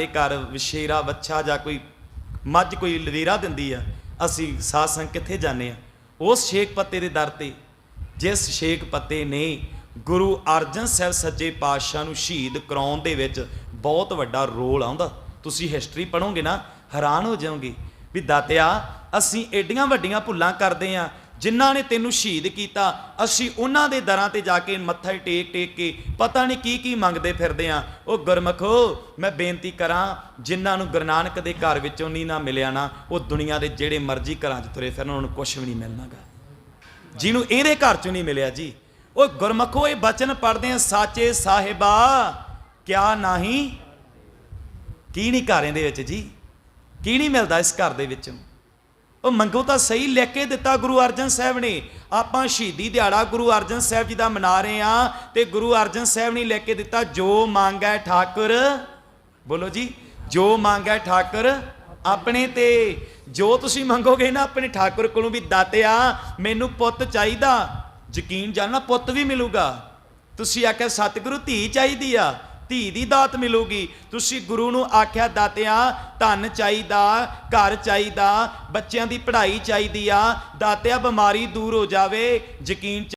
ਸਾਡੇ ਘਰ ਵਿਸ਼ੇਰਾ ਵੱਛਾ ਜਾਂ ਕੋਈ ਮੱਝ ਕੋਈ ਲਵੇਰਾ ਦਿੰਦੀ ਆ, ਅਸੀਂ ਸਾਧ ਸੰਗ ਕਿੱਥੇ ਜਾਂਦੇ ਆ? ਉਸ ਸ਼ੇਖ ਪੱਤੇ ਦੇ ਦਰ ਤੇ, ਜਿਸ ਸ਼ੇਖ ਪੱਤੇ ਨੇ ਗੁਰੂ ਅਰਜਨ ਸਾਹਿਬ ਸੱਚੇ ਪਾਤਸ਼ਾਹ ਨੂੰ ਸ਼ਹੀਦ ਕਰਾਉਣ ਦੇ ਵਿੱਚ ਬਹੁਤ ਵੱਡਾ ਰੋਲ ਆਉਂਦਾ। ਤੁਸੀਂ ਹਿਸਟਰੀ ਪੜੋਗੇ ਨਾ, ਹੈਰਾਨ ਹੋ ਜਾਓਗੇ ਵੀ ਦਾਤਿਆ, ਅਸੀਂ ਏਡੀਆਂ ਵੱਡੀਆਂ ਭੁੱਲਾਂ ਕਰਦੇ ਆ ਜਿਨ੍ਹਾਂ ਨੇ ਤੈਨੂੰ ਸ਼ਹੀਦ ਕੀਤਾ, ਅਸੀਂ ਉਹਨਾਂ ਦੇ ਦਰਾਂ ਤੇ ਜਾ ਕੇ ਮੱਥਾ ਟੇਕ ਟੇਕ ਕੇ ਪਤਾ ਨਹੀਂ ਕੀ ਕੀ ਮੰਗਦੇ ਫਿਰਦੇ ਆ। ਉਹ ਗੁਰਮਖੋ, ਮੈਂ ਬੇਨਤੀ ਕਰਾਂ, ਜਿਨ੍ਹਾਂ ਨੂੰ ਗੁਰੂ ਨਾਨਕ ਦੇ ਘਰ ਵਿੱਚੋਂ ਨਹੀਂ ਨਾ ਮਿਲਿਆ ਨਾ, ਉਹ ਦੁਨੀਆ ਦੇ ਜਿਹੜੇ ਮਰਜ਼ੀ ਘਰਾਂ 'ਚ ਤੁਰੇ ਫਿਰਨ, ਉਹਨਾਂ ਨੂੰ ਕੁਝ ਵੀ ਨਹੀਂ ਮਿਲਣਾਗਾ ਜਿਹਨੂੰ ਇਹਦੇ ਘਰ 'ਚੋਂ ਨਹੀਂ ਮਿਲਿਆ ਜੀ। ਉਹ ਗੁਰਮਖੋ ਇਹ ਬਚਨ ਪੜਦੇ ਆ, ਸਾਚੇ ਸਾਹਿਬਾ, ਕਿਆ ਨਹੀਂ? ਕੀ ਨਹੀਂ ਘਰਾਂ ਦੇ ਵਿੱਚ ਜੀ? ਕੀ ਨਹੀਂ ਮਿਲਦਾ ਇਸ ਘਰ ਦੇ ਵਿੱਚੋਂ? ਉਹ ਮੰਗੋ ਤਾਂ ਸਹੀ, ਲੈ ਕੇ ਦਿੱਤਾ ਗੁਰੂ ਅਰਜਨ ਸਾਹਿਬ ਨੇ। ਆਪਾਂ ਸ਼ਹੀਦੀ ਦਿਹਾੜਾ ਗੁਰੂ ਅਰਜਨ ਸਾਹਿਬ ਜੀ ਦਾ ਮਨਾ ਰਹੇ ਆ ਤੇ ਗੁਰੂ ਅਰਜਨ ਸਾਹਿਬ ਨੇ ਲੈ ਕੇ ਦਿੱਤਾ, ਜੋ ਮੰਗੈ ਠਾਕੁਰ, ਬੋਲੋ ਜੀ, ਜੋ ਮੰਗੈ ਠਾਕੁਰ, ਆਪਣੇ ਤੇ। ਜੋ ਤੁਸੀਂ ਮੰਗੋਗੇ ਨਾ ਆਪਣੇ ਠਾਕੁਰ ਕੋਲੋਂ ਵੀ ਦਾਤਿਆ ਮੈਨੂੰ ਪੁੱਤ ਚਾਹੀਦਾ। ਯਕੀਨ ਜਾਨਣਾ ਪੁੱਤ ਵੀ ਮਿਲੂਗਾ। ਤੁਸੀਂ ਆਖਿਆ, ਸਤਿਗੁਰੂ ਧੀ ਚਾਹੀਦੀ ਆ। ਧੀ ਦੀ ਦਾਤ ਮਿਲੂਗੀ। ਤੁਸੀਂ ਗੁਰੂ ਨੂੰ ਆਖਿਆ, ਦਾਤਿਆ, ਧਨ ਚਾਹੀਦਾ, ਘਰ ਚਾਹੀਦਾ, ਬੱਚਿਆਂ ਦੀ ਪੜ੍ਹਾਈ ਚਾਹੀਦੀ ਆ, ਦਾਤਿਆ ਬਿਮਾਰੀ ਦੂਰ ਹੋ ਜਾਵੇ, ਯਕੀਨ